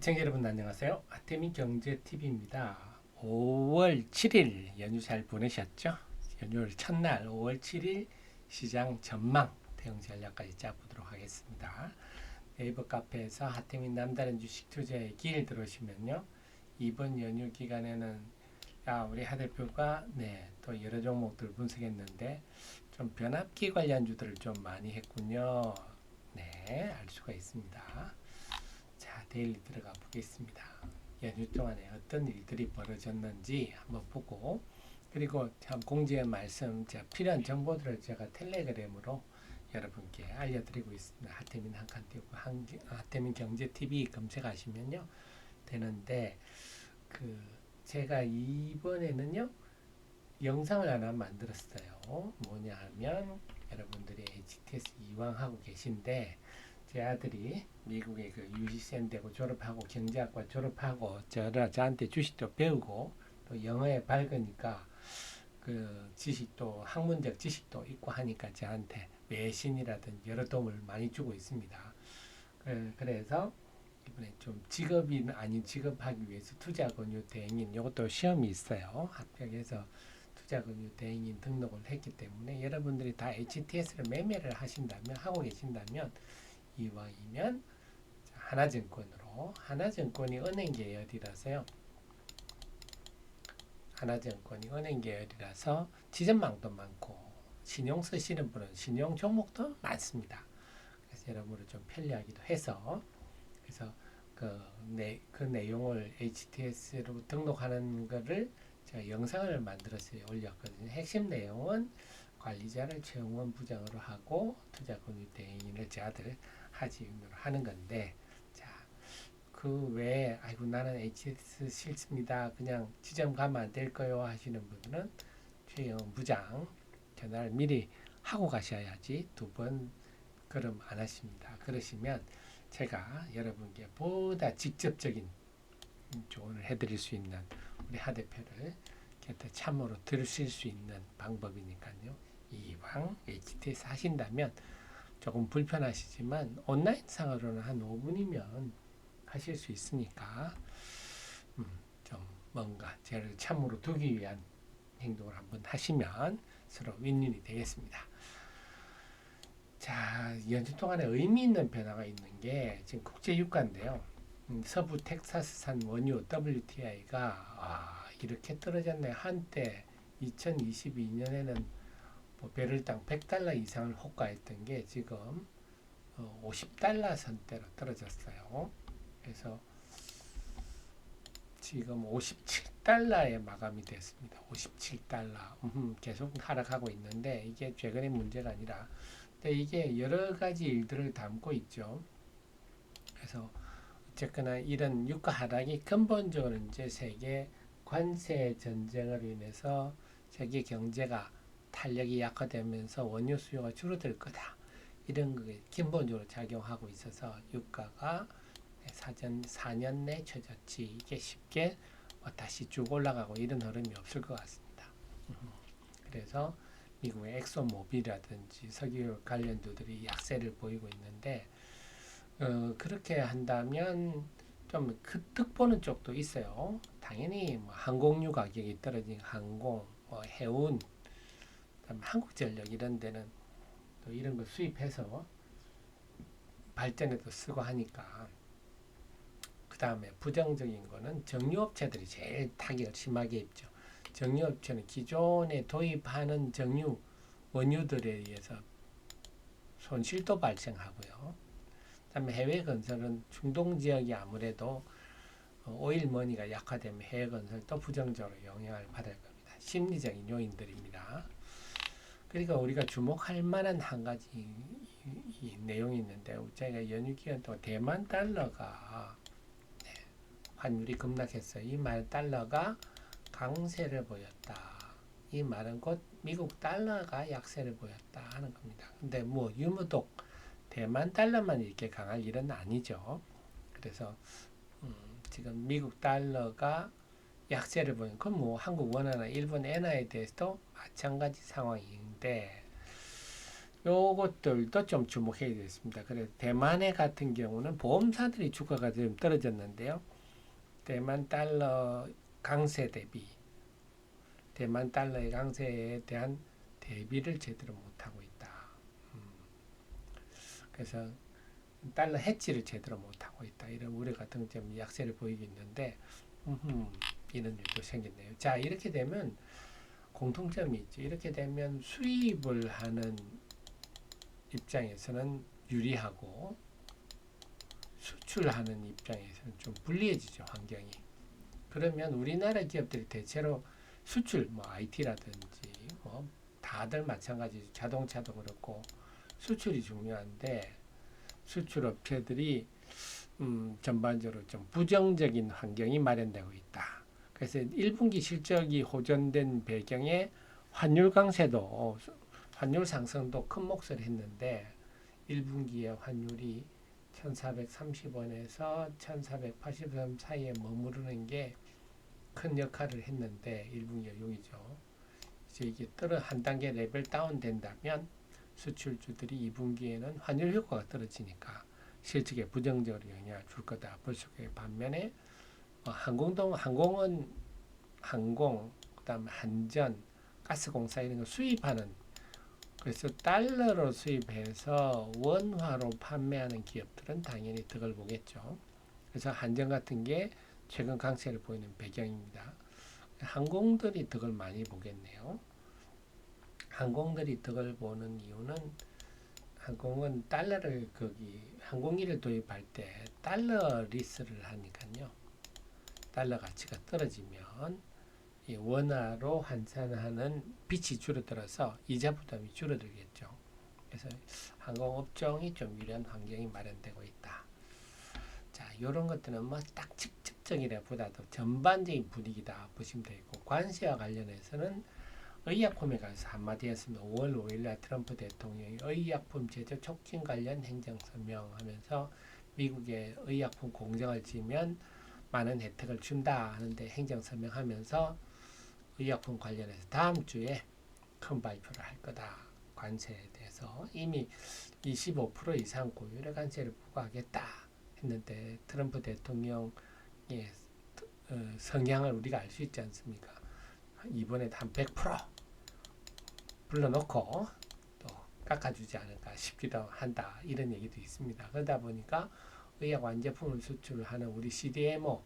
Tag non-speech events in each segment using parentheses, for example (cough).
시청자 여러분 안녕하세요. 아태민 경제TV입니다. 5월 7일 연휴 잘 보내셨죠? 연휴 첫날 5월 7일 시장 전망 대응 전략까지 짜보도록 하겠습니다. 네이버 카페에서 하태민 남다른 주식 투자의 길 들어오시면요. 이번 연휴 기간에는 야, 우리 하 대표가 네, 또 여러 종목들 분석했는데 좀 변압기 관련주들을 좀 많이 했군요. 네, 알 수가 있습니다. 자, 데일리 들어가 보겠습니다. 연휴 동안에 어떤 일들이 벌어졌는지 한번 보고 그리고 참 공지의 말씀 제가 필요한 정보들을 제가 텔레그램으로 여러분께 알려드리고 있습니다. 하태민 한칸 띄우고 한, 하태민 경제 TV 검색하시면요 되는데 그 제가 이번에는요 영상을 하나 만들었어요. 뭐냐 하면 여러분들이 HTS 이왕 하고 계신데 제 아들이 미국에 그 유시센 되고 졸업하고 경제학과 졸업하고 저라 저한테 주식도 배우고 또 영어에 밝으니까 그 지식도 학문적 지식도 있고 하니까 저한테 외신이라든지 여러 도움을 많이 주고 있습니다. 그- 그래서 이번에 좀 직업이 아닌 직업하기 위해서 투자 권유 대행인 이것도 시험이 있어요. 합격해서 투자 권유 대행인 등록을 했기 때문에 여러분들이 다 HTS를 매매를 하신다면 하고 계신다면 이왕이면 하나증권으로 하나증권이 은행 계열이라서요. 하나증권이 은행 계열이라서 지점망도 많고 신용 쓰시는 분은 신용 종목도 많습니다. 그래서 여러분을 좀 편리하기도 해서 그래서 그, 내, 그 내용을 HTS로 등록하는 거를 제가 영상을 만들어서 올렸거든요. 핵심 내용은 관리자를 최응원 부장으로 하고 투자 권유 대행인을 제 아들 하지으로 하는 건데 자그 외에 아이고 나는 HS 싫습니다. 그냥 지점 가면 안 될 거요 하시는 분들은 최영원 부장 전화를 미리 하고 가셔야지 두 번 그럼 안 하십니다. 그러시면 제가 여러분께 보다 직접적인 조언을 해드릴 수 있는 우리 하 대표를 곁에 참으로 들으실 수 있는 방법이니까요 이왕 HTS 하신다면 조금 불편하시지만 온라인 상으로는 한 5분이면 하실 수 있으니까 음, 좀 뭔가 저를 참으로 두기 위한 행동을 한번 하시면 서로 윈윈이 되겠습니다. 자, 연휴 동안에 의미 있는 변화가 있는 게 지금 국제 유가인데요. 음, 서부 텍사스산 원유 WTI가 아, 이렇게 떨어졌네. 한때 2022년에는 뭐 배럴당 100달러 이상을 호가했던 게 지금 어, 50달러 선대로 떨어졌어요. 그래서 지금 57달러에 마감이 됐습니다. 57달러. 음, 계속 하락하고 있는데 이게 최근의 문제가 아니라 근데 이게 여러 가지 일들을 담고 있죠. 그래서 어쨌거나 이런 유가 하락이 근본적으로 이제 세계 관세 전쟁으로 인해서 세계 경제가 탄력이 약화되면서 원유 수요가 줄어들 거다. 이런 게 근본적으로 작용하고 있어서 유가가 사전 4년 내 최저치 이게 쉽게 뭐 다시 쭉 올라가고 이런 흐름이 없을 것 같습니다. 음, (laughs) 그래서 미국의 엑소모빌이라든지 석유 관련주들이 약세를 보이고 있는데 어, 그렇게 한다면 좀그 득보는 쪽도 있어요. 당연히 뭐 항공유 가격이 떨어진 항공, 뭐 해운, 한국전력 이런 데는 또 이런 거 수입해서 발전에도 쓰고 하니까 그 다음에 부정적인 거는 정유업체들이 제일 타격을 심하게 입죠. 정유업체는 기존에 도입하는 정유 원유들에 의해서 손실도 발생하고요. 그다음에 해외 건설은 중동 지역이 아무래도 어, 오일 머니가 약화되면 해외 건설도 부정적으로 영향을 받을 겁니다. 심리적인 요인들입니다. 그러니까 우리가 주목할 만한 한 가지 이, 이 내용이 있는데 저희가 연휴 기간 동안 대만 달러가 네, 환율이 급락했어요. 이 말 달러가 강세를 보였다. 이 말은 곧 미국 달러가 약세를 보였다 하는 겁니다. 근데 뭐 유무독 대만 달러만 이렇게 강할 일은 아니죠. 그래서 음, 지금 미국 달러가 약세를 보인 건뭐 한국 원화나 일본 엔화에 대해서도 마찬가지 상황인데 요것들도 좀 주목해야 되겠습니다. 그래 대만의 같은 경우는 보험사들이 주가가 좀 떨어졌는데요. 대만 달러 강세 대비 대만 달러의 강세에 대한 대비를 제대로 못하고 있다. 음. 그래서 달러 해지를 제대로 못하고 있다. 이런 우려가 등점 약세를 보이고 있는데 음흠, 이런 일도 생겼네요. 자 이렇게 되면 공통점이 있죠. 이렇게 되면 수입을 하는 입장에서는 유리하고 수출하는 입장에서는 좀 불리해지죠 환경이. 그러면 우리나라 기업들이 대체로 수출 뭐 IT라든지 뭐 다들 마찬가지 자동차도 그렇고 수출이 중요한데 수출 업체들이 음, 전반적으로 좀 부정적인 환경이 마련되고 있다. 그래서 1분기 실적이 호전된 배경에 환율 강세도 환율 상승도 큰 몫을 했는데 1분기에 환율이 1430원에서 1483 사이에 머무르는 게 큰 역할을 했는데 1분기가 용이죠. 이제 이게 떨어 한 단계 레벨 다운 된다면 수출주들이 2분기에는 환율 효과가 떨어지니까 실적에 부정적으로 영향을 줄 거다 볼수 있고 반면에 어, 항공동 항공은 항공 그다음 한전 가스공사 이런 거 수입하는 그래서 달러로 수입해서 원화로 판매하는 기업들은 당연히 득을 보겠죠. 그래서 한전 같은 게 최근 강세를 보이는 배경입니다. 항공들이 득을 많이 보겠네요. 항공들이 득을 보는 이유는 항공은 달러를 거기 항공기를 도입할 때 달러 리스를 하니까요. 달러 가치가 떨어지면 이 원화로 환산하는 빚이 줄어들어서 이자 부담이 줄어들겠죠. 그래서 항공업종이 좀 유리한 환경이 마련되고 있다. 자, 이런 것들은 뭐딱 직접적이라보다도 전반적인 분위기다 보시면 되고 관세와 관련해서는 의약품에 관해서 한마디 했습니다. 5월 5일 날 트럼프 대통령이 의약품 제조 촉진 관련 행정 서명 하면서 미국의 의약품 공장을 지으면 많은 혜택을 준다 하는데 행정 서명 하면서 의약품 관련해서 다음 주에 큰 발표를 할 거다. 관세에 대해서 이미 25% 이상 고율의 관세를 부과하겠다 했는데 트럼프 대통령의 어, 성향을 우리가 알 수 있지 않습니까? 이번에 한100% 불러놓고 또 깎아주지 않을까 싶기도 한다 이런 얘기도 있습니다. 그러다 보니까 의약 완제품을 수출하는 우리 CDMO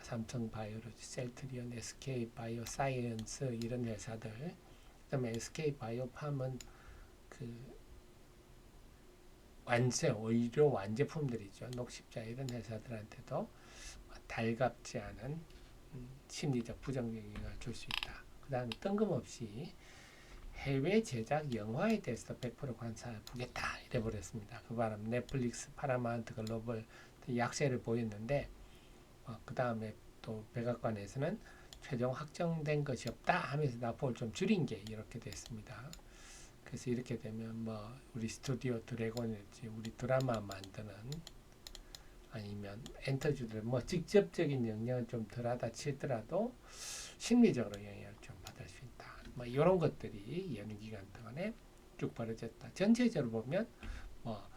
삼성 바이오로지, 셀트리온, SK 바이오 사이언스 이런 회사들 그다음에 SK 바이오팜은 그 완세 의료 완제품들이죠. 녹십자 이런 회사들한테도 달갑지 않은 음, 심리적 부정적인 영향을 줄 수 있다. 그 다음에 뜬금없이 해외 제작 영화에 대해서 100% 관사를 보겠다 이래 버렸습니다. 그 바람 넷플릭스, 파라마운트 글로벌 약세를 보였는데 어, 그 다음에 또 백악관에서는 최종 확정된 것이 없다 하면서 납품을 좀 줄인 게 이렇게 됐습니다. 그래서 이렇게 되면 뭐 우리 스튜디오 드래곤일지 우리 드라마 만드는 아니면 엔터주들 뭐 직접적인 영향은 좀 덜하다 치더라도 심리적으로 있다. 뭐 이런 것들이 연휴 기간 동안에 쭉 벌어졌다. 전체적으로 보면 뭐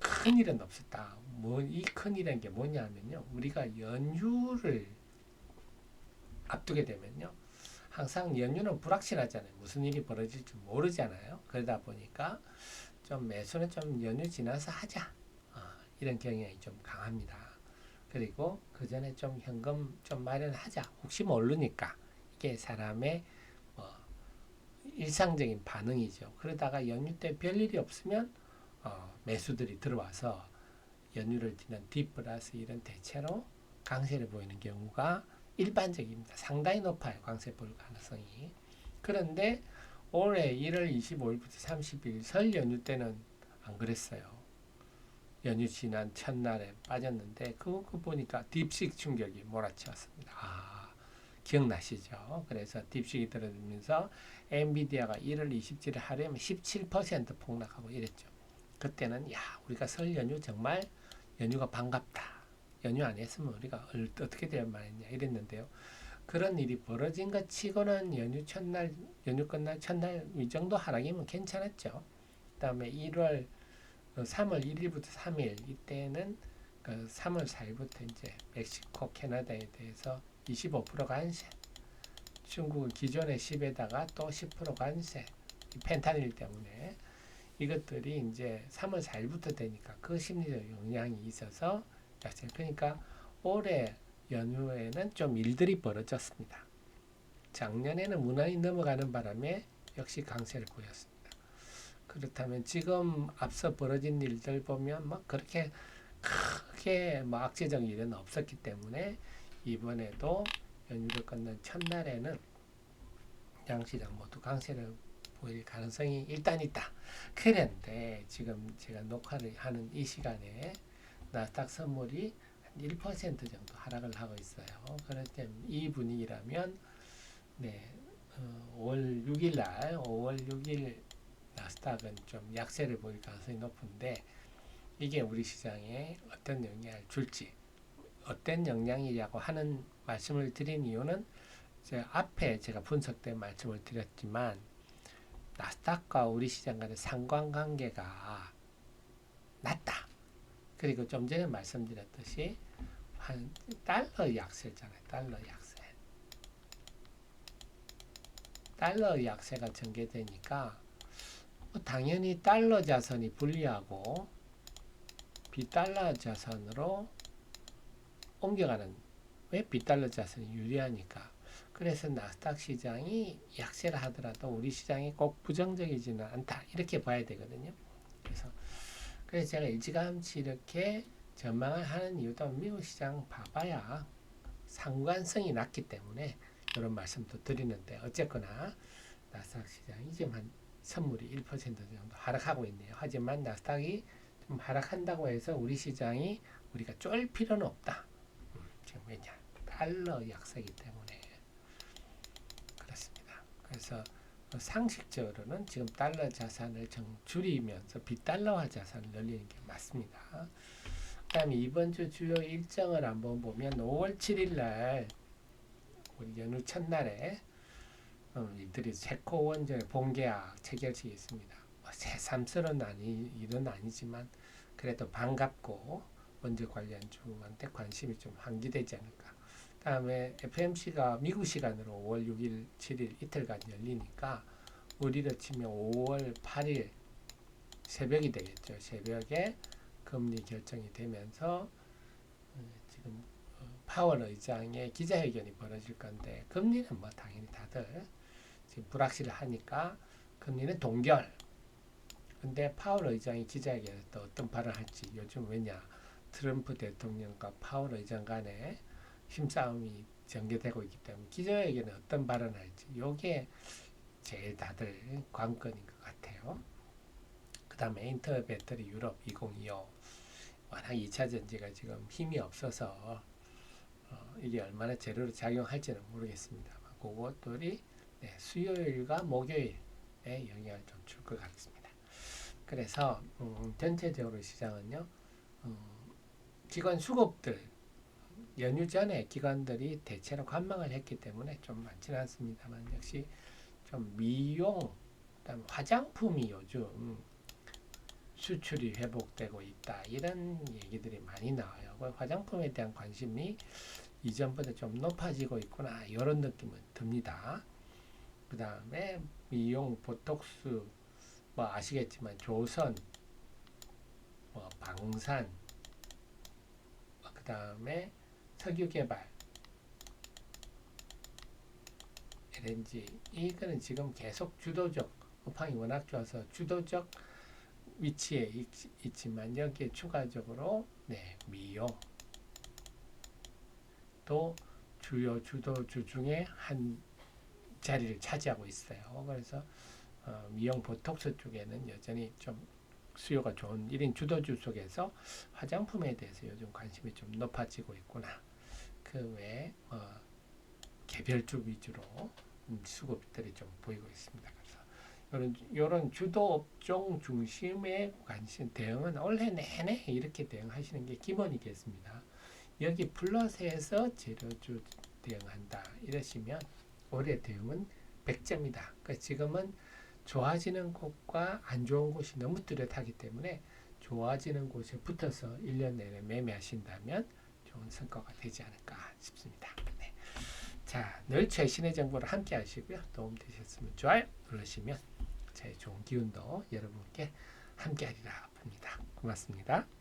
큰 일은 없었다. 뭐 이 큰 일이라는 게 뭐냐면요. 우리가 연휴를 앞두게 되면요. 항상 연휴는 불확실하잖아요. 무슨 일이 벌어질지 모르잖아요. 그러다 보니까 좀 매수는 좀 연휴 지나서 하자. 이런 경향이 좀 강합니다. 그리고 그 전에 좀 현금 좀 마련하자. 혹시 모르니까 이게 사람의 뭐 일상적인 반응이죠. 그러다가 연휴 때 별일이 없으면 어, 매수들이 들어와서 연휴를 지난 D 플러스 이런 대체로 강세를 보이는 경우가 일반적입니다. 상당히 높아요. 강세 볼 가능성이. 그런데 올해 1월 25일부터 30일 설 연휴 때는 안 그랬어요. 연휴 지난 첫날에 빠졌는데 그거 보니까 딥식 충격이 몰아치웠습니다. 아, 기억나시죠? 그래서 딥식이 들어들면서 엔비디아가 1월 27일 하루에 17% 폭락하고 이랬죠. 그때는 야 우리가 설 연휴 정말 연휴가 반갑다. 연휴 안 했으면 우리가 어떻게 될 만했냐 이랬는데요. 그런 일이 벌어진 것 치고는 연휴 첫날 연휴 끝날 첫날 이 정도 하락이면 괜찮았죠. 그 다음에 1월 어, 3월 1일부터 3일 이때는 그 3월 4일부터 이제 멕시코, 캐나다에 대해서 25% 관세. 중국은 기존의 10에다가 또 10% 관세. 이 펜타닐 때문에 이것들이 이제 3월 4일부터 되니까 그 심리적 영향이 있어서 약세. 그러니까 올해 연휴에는 좀 일들이 벌어졌습니다. 작년에는 무난히 넘어가는 바람에 역시 강세를 보였습니다. 그렇다면 지금 앞서 벌어진 일들 보면 뭐 그렇게 크게 뭐 악재적 일은 없었기 때문에 이번에도 연휴를 끝난 첫날에는 양시장 모두 강세를 보일 가능성이 일단 있다. 그런데 지금 제가 녹화를 하는 이 시간에 나스닥 선물이 한 1% 정도 하락을 하고 있어요. 그럴 때이 분위기라면 네, 어, 5월 6일 날 5월 6일 나스닥은 좀 약세를 보일 가능성이 높은데 이게 우리 시장에 어떤 영향을 줄지 어떤 영향이라고 하는 말씀을 드린 이유는 제 앞에 제가 분석된 말씀을 드렸지만 나스닥과 우리 시장 간의 상관관계가 낮다. 그리고 좀 전에 말씀드렸듯이 한 달러 약세잖아요. 달러 약세. 달러 약세가 전개되니까 뭐 당연히 달러 자산이 불리하고 비달러 자산으로 옮겨가는 왜 비달러 자산이 유리하니까 그래서 나스닥 시장이 약세를 하더라도 우리 시장이 꼭 부정적이지는 않다 이렇게 봐야 되거든요. 그래서 그래서 제가 일찌감치 이렇게 전망을 하는 이유도 미국 시장 봐봐야 상관성이 낮기 때문에 이런 말씀도 드리는데 어쨌거나 나스닥 시장이 지금 한 선물이 1% 정도 하락하고 있네요. 하지만 나스닥이 좀 하락한다고 해서 우리 시장이 우리가 쫄 필요는 없다. 음, 지금 왜냐 달러 약세이기 때문에 그렇습니다. 그래서 어, 상식적으로는 지금 달러 자산을 정 줄이면서 비달러화 자산을 늘리는 게 맞습니다. 그다음에 이번 주 주요 일정을 한번 보면 5월 7일 날 우리 연휴 첫날에 어, 이들이 체코 원전의 본계약 체결식이 있습니다. 뭐 새삼스러운 아니 일은 아니지만 그래도 반갑고 원전 관련주한테 관심이 좀 환기되지 않을까. 다음에 FMC가 미국 시간으로 5월 6일, 7일 이틀간 열리니까 우리로 치면 5월 8일 새벽이 되겠죠. 새벽에 금리 결정이 되면서 어, 지금 어, 파월 의장의 기자회견이 벌어질 건데 금리는 뭐 당연히 다들 지금 불확실하니까 금리는 동결. 근데 파월 의장이 기자회견에 또 어떤 발언을 할지 요즘 왜냐 트럼프 대통령과 파월 의장 간에 힘싸움이 전개되고 있기 때문에 기자회견에 어떤 발언을 할지 요게 제일 다들 관건인 것 같아요. 그 다음에 인터 배터리 유럽 2025 워낙 2차 전지가 지금 힘이 없어서 어, 이게 얼마나 재료로 작용할지는 모르겠습니다만 그것들이 네, 수요일과 목요일에 영향을 좀 줄 것 같습니다. 그래서 음, 전체적으로 시장은요 음, 기관 수급들 연휴 전에 기관들이 대체로 관망을 했기 때문에 좀 많지는 않습니다만 역시 좀 미용 그다음 화장품이 요즘 수출이 회복되고 있다 이런 얘기들이 많이 나와요. 그 화장품에 대한 관심이 이전보다 좀 높아지고 있구나 이런 느낌은 듭니다. 그 다음에 미용 보톡스 뭐 아시겠지만 조선 뭐 방산 그 다음에 석유 개발 LNG 이거는 지금 계속 주도적 업황이 워낙 좋아서 주도적 위치에 있, 지만 여기에 추가적으로 네 미용 또 주요 주도주 중에 한 자리를 차지하고 있어요. 그래서 어, 미용 보톡스 쪽에는 여전히 좀 수요가 좋은 1인 주도주 속에서 화장품에 대해서 요즘 관심이 좀 높아지고 있구나. 그 외에 어, 개별주 위주로 음, 수급들이 좀 보이고 있습니다. 이런 이런 주도 업종 중심의 관심 대응은 올해 내내 이렇게 대응하시는 게 기본이겠습니다. 여기 플러스해서 재료주 대응한다 이러시면 올해 대응은 100점이다. 그러니까 지금은 좋아지는 곳과 안 좋은 곳이 너무 뚜렷하기 때문에 좋아지는 곳에 붙어서 1년 내내 매매하신다면 좋은 성과가 되지 않을까 싶습니다. 네. 자, 늘 최신의 정보를 함께 하시고요. 도움 되셨으면 좋아요 누르시면 제 좋은 기운도 여러분께 함께 하리라 봅니다. 고맙습니다.